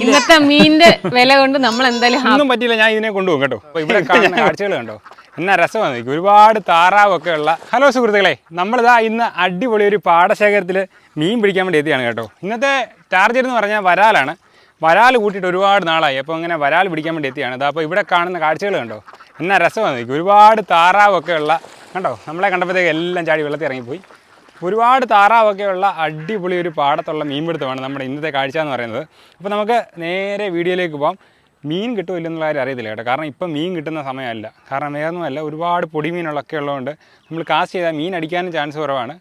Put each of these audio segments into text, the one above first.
ഇന്നത്തെ മീനിന്റെ വില കൊണ്ട് നമ്മൾ എന്തായാലും ഒന്നും പറ്റില്ല ഞാൻ ഇതിനെ കൊണ്ടുപോകും കേട്ടോ. ഇവിടെ കാണുന്ന കാഴ്ചകൾ കണ്ടോ? എന്നാ രസമാണ് എനിക്ക് ഒരുപാട് താറാവൊക്കെ ഉള്ള ഹലോ സുഹൃത്തുക്കളെ നമ്മളിതാ ഇന്ന് അടിപൊളി ഒരു പാടശേഖരത്തിൽ മീൻ പിടിക്കാൻ വേണ്ടി എത്തിയാണ് കേട്ടോ. ഇന്നത്തെ ടാർജറ്റ് എന്ന് പറഞ്ഞാൽ വരാലാണ്. വരാൽ കൂട്ടിയിട്ട് ഒരുപാട് നാളായി. അപ്പോൾ ഇങ്ങനെ വരാൽ പിടിക്കാൻ വേണ്ടി എത്തിയാണ്. ഇതാ അപ്പോൾ ഇവിടെ കാണുന്ന കാഴ്ചകൾ കണ്ടോ? എന്നാ രസമാണ് എനിക്ക് ഒരുപാട് താറാവൊക്കെ ഉള്ള കണ്ടോ? നമ്മളെ കണ്ടപ്പോഴത്തേക്ക് എല്ലാം ചാടി വെള്ളത്തിൽ ഇറങ്ങിപ്പോയി. ഒരുപാട് താറാവൊക്കെയുള്ള അടിപൊളി ഒരു പാടത്തുള്ള മീൻ പിടുത്തമാണ് നമ്മുടെ ഇന്നത്തെ കാഴ്ച എന്ന് പറയുന്നത്. അപ്പോൾ നമുക്ക് നേരെ വീഡിയോയിലേക്ക് പോകാം മീൻ കിട്ടുമില്ല ഇല്ലെന്നുള്ള കാര്യം അറിയത്തില്ല കേട്ടോ. കാരണം ഇപ്പം മീൻ കിട്ടുന്ന സമയമല്ല. കാരണം വേറൊന്നുമല്ല ഒരുപാട് പൊടിമീനുകളൊക്കെ ഉള്ളതുകൊണ്ട് നമ്മൾ കാസ്റ്റ് ചെയ്താൽ മീൻ അടിക്കാനും ചാൻസ് കുറവാണ്.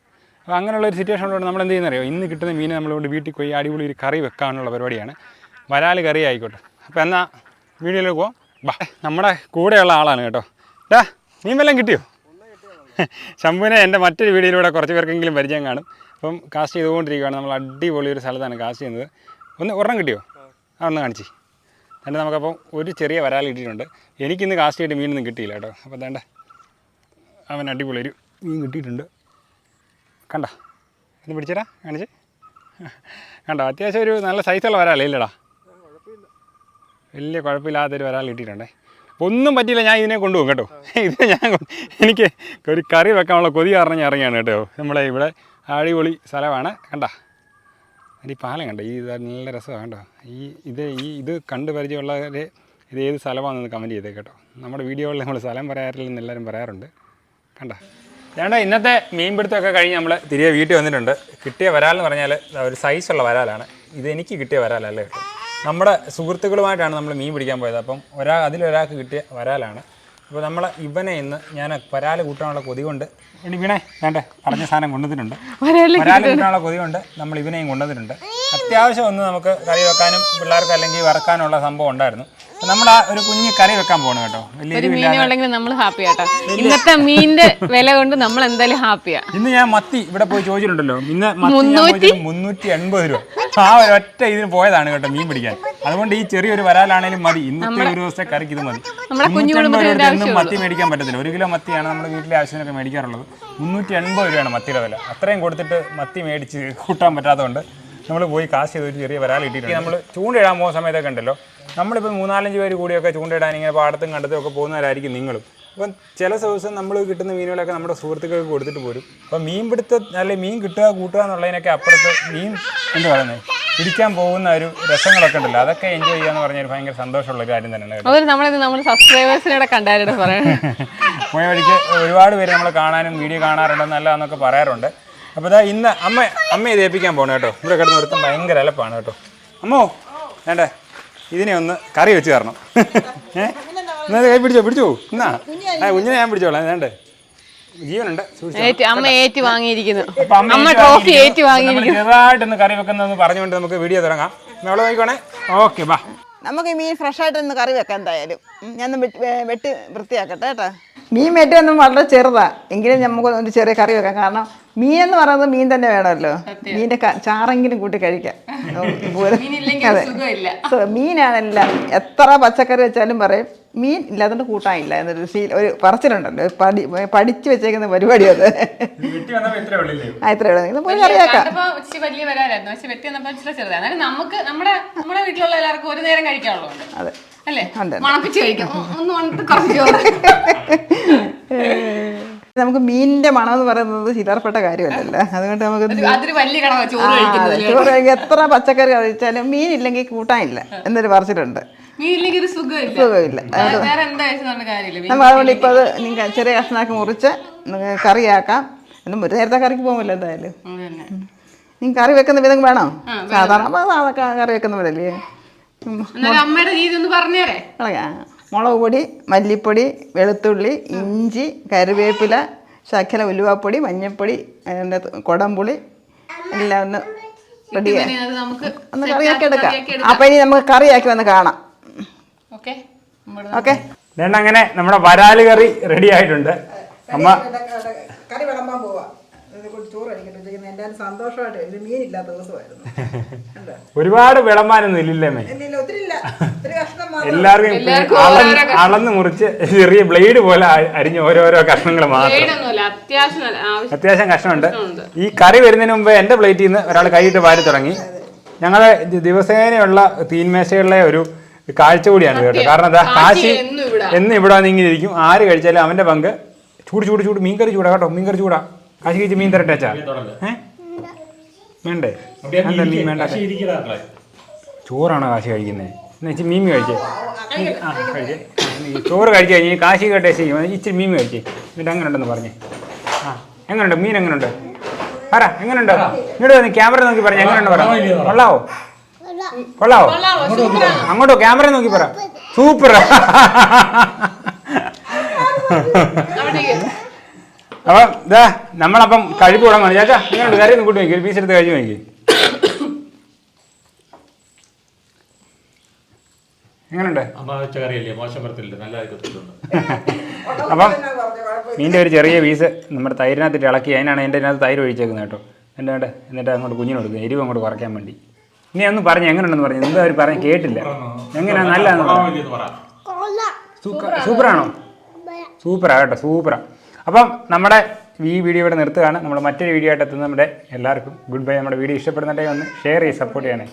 അപ്പോൾ അങ്ങനെയുള്ള ഒരു സിറ്റുവേഷൻ ഉള്ളതുകൊണ്ട് നമ്മൾ എന്ത് ചെയ്യുന്നറിയോ? ഇന്ന് കിട്ടുന്ന മീൻ നമ്മളുകൊണ്ട് വീട്ടിൽ പോയി അടിപൊളി ഒരു കറി വെക്കാനുള്ള പരിപാടിയാണ്. വരാൽ കറി ആയിക്കോട്ടെ. അപ്പോൾ എന്നാൽ വീഡിയോയിലേക്ക് പോകാം ബാ നമ്മുടെ കൂടെയുള്ള ആളാണ് കേട്ടോ. ഡാ മീൻ വല്ലതും കിട്ടിയോ? ശംഭുവിനെ എന്റെ മറ്റൊരു വീഡിയോയിലൂടെ കുറച്ച് പേർക്കെങ്കിലും പരിചയം കാണും. അപ്പം കാസ്റ്റ് ചെയ്തുകൊണ്ടിരിക്കുകയാണ് നമ്മൾ അടിപൊളി ഒരു സ്ഥലത്താണ് കാസ്റ്റ് ചെയ്യുന്നത്. ഒന്ന് ഒരെണ്ണം കിട്ടിയോ? ആ ഒന്ന് കാണിച്ച്. തന്നെ നമുക്കപ്പം ഒരു ചെറിയ വരാൽ കിട്ടിയിട്ടുണ്ട് എനിക്കിന്ന് കാസ്റ്റ് ചെയ്തിട്ട് മീനൊന്നും കിട്ടിയില്ല കേട്ടോ. അപ്പോൾ തേണ്ട അവൻ അടിപൊളി ഒരു മീൻ കിട്ടിയിട്ടുണ്ട്. കണ്ട ഒന്ന് പിടിച്ചേരാ കാണിച്ച്. കണ്ടോ അത്യാവശ്യം ഒരു നല്ല സൈസുള്ള വരാലേ ഇല്ലടാ. വലിയ കുഴപ്പമില്ലാത്തൊരു വരാൽ കിട്ടിയിട്ടുണ്ടേ ഒന്നും പറ്റിയില്ല ഞാൻ ഇതിനെ കൊണ്ടുപോകും കേട്ടോ. ഇത് ഞാൻ എനിക്ക് ഒരു കറി വെക്കാനുള്ള കൊതി കാരണം ഞാൻ ഇറങ്ങിയാണ് കേട്ടോ. നമ്മളെ ഇവിടെ അടിപൊളി സ്ഥലമാണ് കണ്ട? ഈ പാലം കണ്ട? ഈ നല്ല രസമാണ് കേട്ടോ ഈ ഇത് ഈ ഇത് കണ്ട് പരിചയമുള്ളവർ ഇത് ഏത് സ്ഥലമാണെന്ന് കമന്റ് ചെയ്തേ കേട്ടോ. നമ്മുടെ വീഡിയോകളിൽ നമ്മൾ സ്ഥലം പറയാറില്ലെന്ന് എല്ലാവരും പറയാറുണ്ട്. കണ്ട? വേണ്ട ഇന്നത്തെ മീൻപിടുത്തമൊക്കെ കഴിഞ്ഞ് നമ്മൾ തിരികെ വീട്ടിൽ വന്നിട്ടുണ്ട്. കിട്ടിയ വരാലെന്ന് പറഞ്ഞാൽ ഒരു സൈസുള്ള വരാലാണ്. ഇത് എനിക്ക് കിട്ടിയ വരാലല്ലേ? കേട്ടോ നമ്മുടെ സുഹൃത്തുക്കളുമായിട്ടാണ് നമ്മൾ മീൻ പിടിക്കാൻ പോയത്. അപ്പം ഒരാൾ അതിലൊരാൾക്ക് കിട്ടിയ വരാലാണ്. അപ്പോൾ നമ്മൾ ഇവനെ ഇന്ന് ഞാൻ വരാൽ കൂട്ടാനുള്ള കൊതി കൊണ്ട് എടി വീണേ വേണ്ടേ പറഞ്ഞ സാധനം കൊണ്ടുവന്നിട്ടുണ്ട്. വരാൽ കൂട്ടാനുള്ള കൊതി കൊണ്ട് നമ്മൾ ഇവനെയും കൊണ്ടുവന്നിട്ടുണ്ട്. അത്യാവശ്യം ഒന്ന് നമുക്ക് കറി വെക്കാനും പിള്ളേർക്ക് അല്ലെങ്കിൽ വറക്കാനുള്ള സംഭവം ഉണ്ടായിരുന്നു. നമ്മൾ ആ ഒരു കുഞ്ഞ് കറി വെക്കാൻ പോകണം കേട്ടോ. വലിയ നമ്മൾ ഹാപ്പി ആട്ടോ. ഇന്നത്തെ മീനിന്റെ വില കൊണ്ട് നമ്മൾ എന്തായാലും ഹാപ്പിയാ. ഇന്ന് ഞാൻ മത്തി ഇവിടെ പോയി ചോദിച്ചിട്ടുണ്ടല്ലോ. ഇന്ന് മുന്നൂറ്റി എൺപത് രൂപ. ആ ഒരു ഒറ്റ ഇതിന് പോയതാണ് കേട്ടോ മീൻ പിടിക്കാൻ. അതുകൊണ്ട് ഈ ചെറിയൊരു വരാലാണേലും മതി. ഇന്നത്തെ ഒരു ദിവസത്തെ കറിക്ക് ഇത് മതി. കുടുംബത്തിന് മത്തി മേടിക്കാൻ പറ്റത്തില്ല. ഒരു കിലോ മത്തിയാണ് നമ്മുടെ വീട്ടിലെ ആവശ്യത്തിനൊക്കെ മേടിക്കാറുള്ളത്. മുന്നൂറ്റി എൺപത് രൂപയാണ് മത്തിയുടെ വില. അത്രയും കൊടുത്തിട്ട് മത്തി മേടിച്ച് കൂട്ടാൻ പറ്റാത്തതുകൊണ്ട് നമ്മൾ പോയി കാശ് ചെയ്ത് ഒരു ചെറിയ വരാൽ ഇട്ടിട്ട് നമ്മൾ ചൂണ്ടയിടാൻ പോകുന്ന സമയത്തൊക്കെ ഉണ്ടല്ലോ. നമ്മളിപ്പോൾ മൂന്നാലഞ്ച് പേര് കൂടിയൊക്കെ ചൂണ്ടയിടാൻ ഇങ്ങനെ പാടത്തും കണ്ടത്തും ഒക്കെ പോകുന്നവരായിരിക്കും നിങ്ങളും. അപ്പം ചില ദിവസം നമ്മൾ കിട്ടുന്ന മീനുകളൊക്കെ നമ്മുടെ സുഹൃത്തുക്കൾക്ക് കൊടുത്തിട്ട് പോരും. അപ്പം മീൻ പിടുത്ത അല്ലെ മീൻ കിട്ടുക കൂട്ടുക എന്നുള്ളതിനൊക്കെ അപ്പുറത്ത് മീൻ എന്ത് പറയുന്നത് പിടിക്കാൻ പോകുന്ന ഒരു രസങ്ങളൊക്കെ ഉണ്ടല്ലോ. അതൊക്കെ എൻജോയ് ചെയ്യാന്ന് പറഞ്ഞാൽ ഒരു ഭയങ്കര സന്തോഷമുള്ള കാര്യം തന്നെയാണ് കേട്ടോ. അതുപോലെ നമ്മളിത് നമ്മുടെ സബ്സ്ക്രൈബേഴ്സിനോട് കണ്ടായിട്ട് പറയാം പോയ വഴിക്ക് ഒരുപാട് പേര് നമ്മൾ കാണാനും വീഡിയോ കാണാറുണ്ടെന്നല്ല എന്നൊക്കെ പറയാറുണ്ട്. അപ്പോൾ ഇതാ ഇന്ന് അമ്മ അമ്മയെ ഇത് ഏൽപ്പിക്കാൻ പോകണം കേട്ടോ. ഇവിടെ കിടന്ന് ഒരുത്തം ഭയങ്കര അലപ്പാണ് കേട്ടോ. അമ്മോ വേണ്ടേ? ഇതിനെ ഒന്ന് കറി വെച്ച് തരണം. ഏ? എന്നാ കൈ പിടിച്ചോ പിടിച്ചോ. എന്നാ. കുഞ്ഞിനെ ഞാൻ പിടിച്ചോളാം. വേണ്ടേ ജീവനുണ്ട്. സൂക്ഷിച്ചോ. ഏറ്റ് അമ്മ ഏറ്റി വാങ്ങിയിരിക്കുന്നു. അമ്മ ഏറ്റ് ട്രോഫി ഏറ്റ് വാങ്ങിയിരിക്കുന്നു. ചെറുതായിട്ടൊന്ന് കറി വെക്കുന്നതെന്ന് പറഞ്ഞുകൊണ്ട് നമുക്ക് വീഡിയോ തുടങ്ങാം. എവിടെ നോക്കിക്കോണേ. ഓക്കെ ബാ. നമുക്ക് ഈ മീൻ ഫ്രഷ് ആയിട്ട് ഒന്ന് കറി വെക്കാം എന്തായാലും. ഞാൻ വെട്ട് വൃത്തിയാക്കട്ടെ കേട്ടോ. മീൻ വെട്ടിയൊന്നും വളരെ ചെറുതാ. എങ്കിലും നമുക്ക് ഒരു ചെറിയ കറി വെക്കാം. കാരണം മീൻ എന്ന് പറയുന്നത് മീൻ തന്നെ വേണമല്ലോ. മീന്റെ ക- ചാറെങ്കിലും കൂട്ടി കഴിക്കാം. അതെ. മീനാണെല്ലാം എത്ര പച്ചക്കറി വെച്ചാലും പറയും. മീൻ ഇല്ലാത്തതുകൊണ്ട് കൂട്ടാനില്ല എന്നൊരു ശീല ഒരു പറച്ചിലുണ്ടല്ലോ. പഠി പഠിച്ചു വെച്ചേക്കുന്ന പരിപാടി അത്. ഇത്രേ പോയി വലിയ പക്ഷെ ചെറുതാണ്. നമുക്ക് നമ്മുടെ നമ്മുടെ വീട്ടിലുള്ള എല്ലാവർക്കും ഒരു നേരം കഴിക്കാനുള്ളതുണ്ട്. അതെ. അല്ലേ? മണപ്പിച്ച് കഴിക്കാം. ഒന്ന് കുറച്ച് നമുക്ക് മീനിന്റെ മണം എന്ന് പറയുന്നത് ചിലർപ്പെട്ട കാര്യമല്ലല്ലോ. അതുകൊണ്ട് നമുക്ക് ചോറ് എത്ര പച്ചക്കറി കഴിച്ചാലും മീനില്ലെങ്കിൽ കൂട്ടാനില്ല എന്നൊരു പറച്ചിലുണ്ട്. സുഖമില്ല. നമ്മൾ അതുകൊണ്ട് ഇപ്പോൾ അത് നിങ്ങൾ ചെറിയ കഷ്ണാക്കി മുറിച്ച് കറിയാക്കാം എന്നും ഒരു നേരത്തെ കറിക്ക് പോകുമല്ലോ എന്തായാലും. നിങ്ങൾ കറി വെക്കുന്ന വിധം വേണോ? സാധാരണ കറി വെക്കുന്ന കളയാ മുളക് പൊടി മല്ലിപ്പൊടി വെളുത്തുള്ളി ഇഞ്ചി കറിവേപ്പില ശക്കല ഉലുവാപ്പൊടി മഞ്ഞൾപ്പൊടി അതിന്റെ കുടംപുളി എല്ലാം ഒന്ന് റെഡിയായി നമുക്ക് ഒന്ന് കറിയാക്കി എടുക്കാം. അപ്പം ഇനി നമുക്ക് കറിയാക്കി വന്ന് കാണാം. ഓക്കെ. ഓക്കെ. വേണ്ട അങ്ങനെ നമ്മുടെ വരാൽ കറി റെഡി ആയിട്ടുണ്ട്. അമ്മ കറി വിളമ്പാൻ പോവാ. ഒരുപാട് വിളമ്പാനൊന്നും ഇല്ലല്ലേ എല്ലാവർക്കും അളന്ന് മുറിച്ച് ചെറിയ ബ്ലേഡ് പോലെ അരിഞ്ഞ് ഓരോരോ കഷ്ണങ്ങൾ മാത്രം. അത്യാവശ്യം കഷ്ണമുണ്ട്. ഈ കറി വരുന്നതിന് മുമ്പ് എന്റെ പ്ലേറ്റിൽ നിന്ന് ഒരാൾ കൈയിട്ട് വാരി തുടങ്ങി. ഞങ്ങളെ ദിവസേനയുള്ള തീൻമേശകളിലെ ഒരു കാഴ്ച കൂടിയാണ് കേട്ടോ. കാരണം എന്താ? കാശി എന്നും ഇവിടെ. ഇരിക്കും. ആര് കഴിച്ചാലും അവന്റെ പങ്ക് ചൂട് ചൂട് ചൂട്. മീൻ കറി ചൂടാ കേട്ടോ. മീൻ കറി ചൂടാ. കാശി കഴിച്ച് മീൻ തരട്ടെ അച്ഛാ? വേണ്ടേ? എന്താ മീൻ വേണ്ട. ചോറാണോ കാശി കഴിക്കുന്നത് എന്നാ ഇച്ചിരി മീൻ കഴിച്ചേ. ആ കഴിച്ചേ. ചോറ് കഴിച്ചു കഴിഞ്ഞ് കാശി കേട്ടേ ചെയ്യും. ഇച്ചിരി മീൻ കഴിച്ചേ എന്നിട്ട് അങ്ങനെ ഉണ്ടെന്ന് പറഞ്ഞേ. ആ എങ്ങനെയുണ്ട് മീൻ എങ്ങനെയുണ്ട് പറ എങ്ങനെയുണ്ട് ഇങ്ങോട്ട് വന്ന് ക്യാമറ നോക്കി പറഞ്ഞു എങ്ങനെയുണ്ട് പറ. കൊള്ളാവോ? കൊള്ളാവോ? കൊള്ളാവോ? സൂപ്പറാ. അങ്ങോട്ടോ ക്യാമറ നോക്കി പറ. സൂപ്പർ അപ്പൊ ഇതാ നമ്മളപ്പം കഴിപ്പ് തുടങ്ങണം ചേച്ചാ എങ്ങനെയുണ്ട് കറി ഒന്ന് കൂട്ടി നോക്കി. ഒരു പീസ് എടുത്ത് കഴിച്ചു നോക്കി. എങ്ങനെയുണ്ട് അപ്പം മീന്റെ ഒരു ചെറിയ പീസ് നമ്മുടെ തൈരിനകത്തിട്ട് ഇളക്കി. അതിനാണ് എന്റെ അതിനകത്ത് തൈര് ഒഴിച്ചേക്കുന്നത് കേട്ടോ. എന്റെ വേണ്ട എന്നിട്ട് അങ്ങോട്ട് കുഞ്ഞിന് കൊടുക്കുക. എരിവ് അങ്ങോട്ട് കുറയ്ക്കാൻ വേണ്ടി. നീ ഒന്ന് പറഞ്ഞു എങ്ങനെയുണ്ടെന്ന് പറഞ്ഞു? എന്താ അവർ പറഞ്ഞു കേട്ടില്ല. എങ്ങനെയാ നല്ല പറഞ്ഞു? സൂപ്പറാണോ. സൂപ്പറാ കേട്ടോ സൂപ്പറാ. അപ്പം നമ്മുടെ ഈ വീഡിയോ ഇവിടെ നിർത്തുകയാണ്. നമ്മൾ മറ്റൊരു വീഡിയോ ആയിട്ട് എത്തുന്ന നമ്മുടെ എല്ലാവർക്കും ഗുഡ് ബൈ. നമ്മുടെ വീഡിയോ ഇഷ്ടപ്പെടുന്നുണ്ടെങ്കിൽ ഒന്ന് ഷെയർ ചെയ്ത് സപ്പോർട്ട് ചെയ്യണേ.